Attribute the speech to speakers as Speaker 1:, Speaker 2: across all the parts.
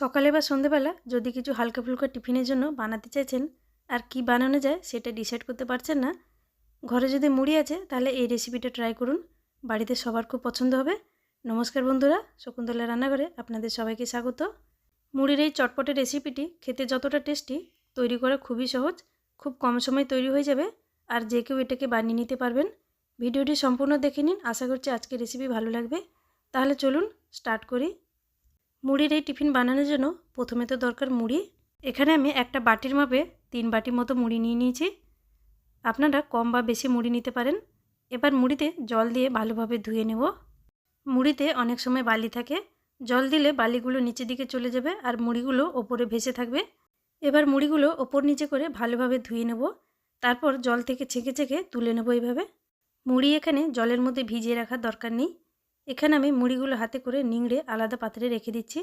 Speaker 1: সকালে বা সন্ধেবেলা যদি কিছু হালকা ফুলকা টিফিনের জন্য বানাতে চাইছেন আর কি বানানো যায় সেটা ডিসাইড করতে পারছেন না, ঘরে যদি মুড়ি আছে তাহলে এই রেসিপিটা ট্রাই করুন। বাড়িতে সবার খুব পছন্দ হবে। নমস্কার বন্ধুরা, শকুন্তলা রান্নাঘরে আপনাদের সবাইকে স্বাগত। মুড়ির এই চটপটে রেসিপিটি খেতে যতটা টেস্টি তৈরি করা খুবই সহজ, খুব কম সময় তৈরি হয়ে যাবে আর যে কেউ এটাকে বানিয়ে নিতে পারবেন। ভিডিওটি সম্পূর্ণ দেখে নিন। আশা করছি আজকে রেসিপি ভালো লাগবে। তাহলে চলুন স্টার্ট করি। মুড়ির এই টিফিন বানানোর জন্য প্রথমে তো দরকার মুড়ি। এখানে আমি একটা বাটির মাপে তিন বাটি মতো মুড়ি নিয়ে নিয়েছি। আপনারা কম বা বেশি মুড়ি নিতে পারেন। এবার মুড়িতে জল দিয়ে ভালোভাবে ধুয়ে নেব। মুড়িতে অনেক সময় বালি থাকে। জল দিলে বালিগুলো নিচের দিকে চলে যাবে আর মুড়িগুলো ওপরে ভেসে থাকবে। এবার মুড়িগুলো ওপর নিচে করে ভালোভাবে ধুয়ে নেব। তারপর জল থেকে ছেঁকে ছেঁকে তুলে নেব এইভাবে। মুড়ি এখানে জলের মধ্যে ভিজিয়ে রাখার দরকার নেই। এখানে আমি মুড়িগুলো হাতে করে নিংড়ে আলাদা পাত্রে রেখে দিচ্ছি।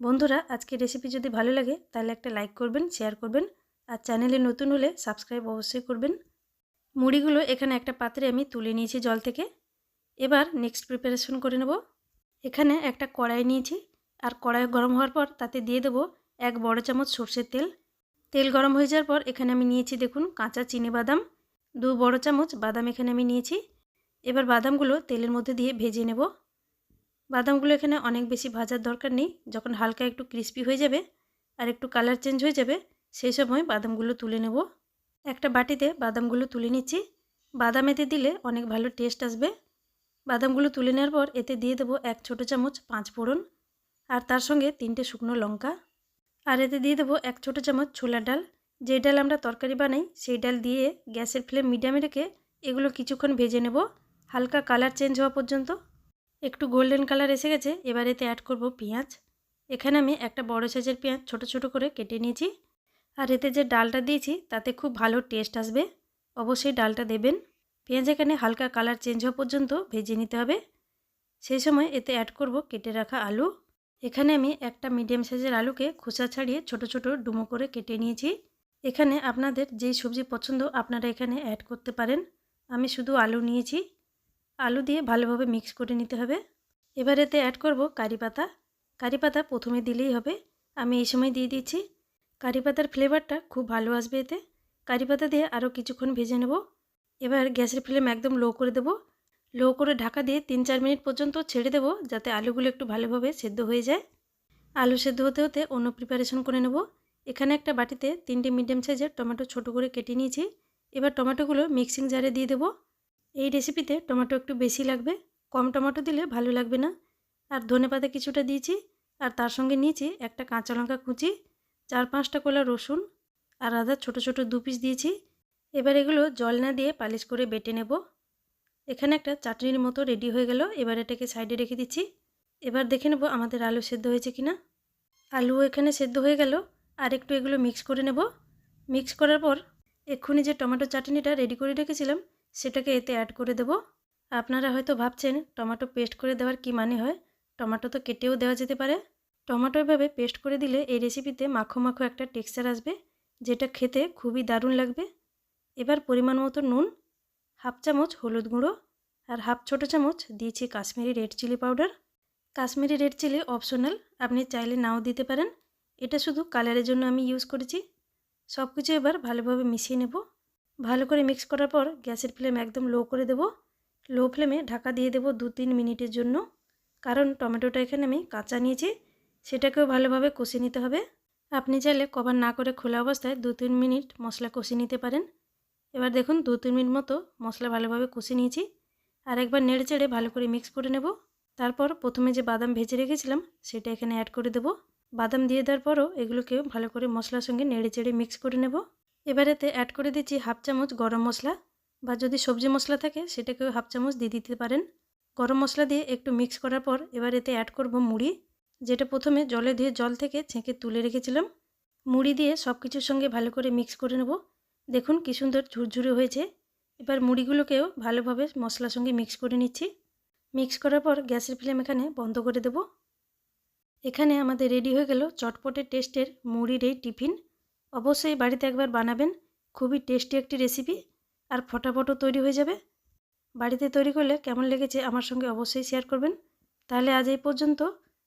Speaker 1: বন্ধুরা, আজকের রেসিপি যদি ভালো লাগে, তাহলে একটা লাইক করবেন শেয়ার করবেন, আর চ্যানেলে নতুন হলে সাবস্ক্রাইব অবশ্যই করবেন। মুড়িগুলো এখানে একটা পাত্রে আমি তুলে নিয়েছি জল থেকে। এবার নেক্সট প্রিপারেশন করে নেব। এখানে একটা কড়াই নিয়েছি, আর কড়াই গরম হওয়ার পর তাতে দিয়ে দেবো এক বড় চামচ সর্ষের তেল। তেল গরম হয়ে যাওয়ার পর এখানে আমি নিয়েছি দেখুন কাঁচা চিনি বাদাম, দু বড় চামচ বাদাম এখানে আমি নিয়েছি। এবার বাদামগুলো তেলের মধ্যে দিয়ে ভেজে নেব। বাদামগুলো এখানে অনেক বেশি ভাজার দরকার নেই, যখন হালকা একটু ক্রিস্পি হয়ে যাবে আর একটু কালার চেঞ্জ হয়ে যাবে, সেই সময় বাদামগুলো তুলে নেব। একটা বাটিতে বাদামগুলো তুলে নিচ্ছি। বাদাম এতে দিলে অনেক ভালো টেস্ট আসবে। বাদামগুলো তুলে নেওয়ার পর এতে দিয়ে দেবো এক ছোট চামচ পাঁচ ফোড়ন আর তার সঙ্গে তিনটে শুকনো লঙ্কা। আর এতে দিয়ে দেবো এক ছোট চামচ ছোলার ডাল। যে ডাল আমরা তরকারি বানাই, সেই ডাল দিয়ে গ্যাসের ফ্লেম মিডিয়ামে রেখে এগুলো কিছুক্ষণ ভেজে নেব। হালকা কালার চেঞ্জ হওয়া পর্যন্ত। একটু গোল্ডেন কালার এসে গেছে, এবার এতে অ্যাড করব পেঁয়াজ। এখানে আমি একটা বড় সাইজের পেঁয়াজ ছোট ছোট করে কেটে নিয়েছি। আর এতে যে ডালটা দিয়েছি, তাতে খুব ভালো টেস্ট আসবে। অবশ্যই ডালটা দেবেন। পেঁয়াজ এখানে হালকা কালার চেঞ্জ হওয়া পর্যন্ত ভেজে নিতে হবে। সেই সময় এতে অ্যাড করব কেটে রাখা আলু। এখানে আমি একটা মিডিয়াম সাইজের আলুকে খোসা ছাড়িয়ে ছোট ছোট ডুমো করে কেটে নিয়েছি। এখানে আপনাদের যেই সবজি পছন্দ, আপনারা এখানে অ্যাড করতে পারেন। আমি শুধু আলু নিয়েছি। আলু দিয়ে ভালোভাবে মিক্স করে নিতে হবে। এবার এতে অ্যাড করব কারি পাতা। কারি পাতা প্রথমে দিলেই হবে। আমি এই সময় দিয়ে দিচ্ছি। কারি পাতার ফ্লেভারটা খুব ভালো আসবে এতে। কারি পাতা দিয়ে আরও কিছুক্ষণ ভেজে নেব। এবার গ্যাসের ফ্লেম একদম লো করে দেব। লো করে ঢাকা দিয়ে তিন চার মিনিট পর্যন্ত ছেড়ে দেবো যাতে আলুগুলো একটু ভালোভাবে সেদ্ধ হয়ে যায়। আলু সেদ্ধ হতে হতে অন্য প্রিপারেশন করে নেব। এখানে একটা বাটিতে তিনটে মিডিয়াম সাইজের টমেটো ছোট করে কেটে নিয়েছি। এবার টমেটোগুলো মিক্সিং জারে দিয়ে দেবো। এই রেসিপিতে টমেটো একটু বেশি লাগবে, কম টমেটো দিলে ভালো লাগবে না। আর ধনে পাতা কিছুটা দিয়েছি, আর তার সঙ্গে নিয়েছি একটা কাঁচা লঙ্কা কুচি, চার পাঁচটা কোলা রসুন, আর আদা ছোট ছোট দু পিস দিয়েছি। এবার এগুলো জল না দিয়ে পালিশ করে বেটে নেব। এখানে একটা চাটনির মতো রেডি হয়ে গেল, এবার এটাকে সাইডে রেখে দিচ্ছি। এবার দেখে নেব আমাদের আলু সেদ্ধ হয়েছে কি না আলু এখানে সেদ্ধ হয়ে গেল, আর একটু এগুলো মিক্স করে নেব। মিক্স করার পর এক্ষুনি যে টমেটো চাটনিটা রেডি করে রেখেছিলাম সেটাকে এতে অ্যাড করে দেব। আপনারা হয়তো ভাবছেন, টমেটো পেস্ট করে দেওয়ার কি মানে হয়? টমেটো তো কেটেও দেওয়া যেতে পারে। টমেটো এভাবে পেস্ট করে দিলে এই রেসিপিতে মাখো মাখো একটা টেক্সচার আসবে, যেটা খেতে খুবই দারুণ লাগবে। এবার পরিমাণ মতো নুন, হাফ চামচ হলুদ গুঁড়ো আর হাফ ছোটো চামচ দিয়েছি Kashmiri red chilli powder Kashmiri red chilli optional আপনি চাইলে নাও দিতে পারেন। এটা শুধু কালারের জন্য আমি ইউজ করেছি। সব কিছু এবার ভালোভাবে মিশিয়ে নেব। ভালো করে মিক্স করার পর গ্যাসের ফ্লেম একদম লো করে দেব। লো ফ্লেমে ঢাকা দিয়ে দেব দু তিন মিনিটের জন্য। কারণ টমেটোটা এখানে আমি কাঁচা নিয়েছি, সেটাকেও ভালোভাবে কষিয়ে নিতে হবে। আপনি চাইলে কভার না করে খোলা অবস্থায় দু তিন মিনিট মশলা কষিয়ে নিতে পারেন। এবার দেখুন দু তিন মিনিট মতো মশলা ভালোভাবে কষিয়ে নিয়েছি। আর একবার নেড়ে চেড়ে ভালো করে মিক্স করে নেব। তারপর প্রথমে যে বাদাম ভেজে রেখেছিলাম, সেটা এখানে অ্যাড করে দেব। বাদাম দিয়ে দেওয়ার পরও এগুলোকেও ভালো করে মশলার সঙ্গে নেড়ে চেড়ে মিক্স করে নেব। এবার এতে অ্যাড করে দিচ্ছি হাফ চামচ গরম মশলা বা যদি সবজি মশলা থাকে সেটাকেও হাফ চামচ দিয়ে দিতে পারেন। গরম মশলা দিয়ে একটু মিক্স করার পর এবার এতে অ্যাড করব মুড়ি, যেটা প্রথমে জলে দিয়ে জল থেকে ছেঁকে তুলে রেখেছিলাম। মুড়ি দিয়ে সব কিছুর সঙ্গে ভালো করে মিক্স করে নেব। দেখুন কী সুন্দর ঝুরঝুরে হয়েছে। এবার মুড়িগুলোকেও ভালোভাবে মশলার সঙ্গে মিক্স করে নিচ্ছি। মিক্স করার পর গ্যাসের ফ্লেম এখানে বন্ধ করে দেব। এখানে আমাদের রেডি হয়ে গেল চটপটে টেস্টের মুড়ির এই টিফিন। অবশ্যই বাড়িতে একবার বানাবেন। খুবই টেস্টি একটি রেসিপি আর ফটাফটও তৈরি হয়ে যাবে। বাড়িতে তৈরি করলে কেমন লেগেছে আমার সঙ্গে অবশ্যই শেয়ার করবেন। তাহলে আজ এই পর্যন্ত।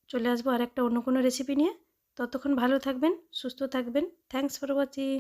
Speaker 1: চলে আসব আর একটা অন্য কোনো রেসিপি নিয়ে। ততক্ষণ ভালো থাকবেন, সুস্থ থাকবেন। Thanks for watching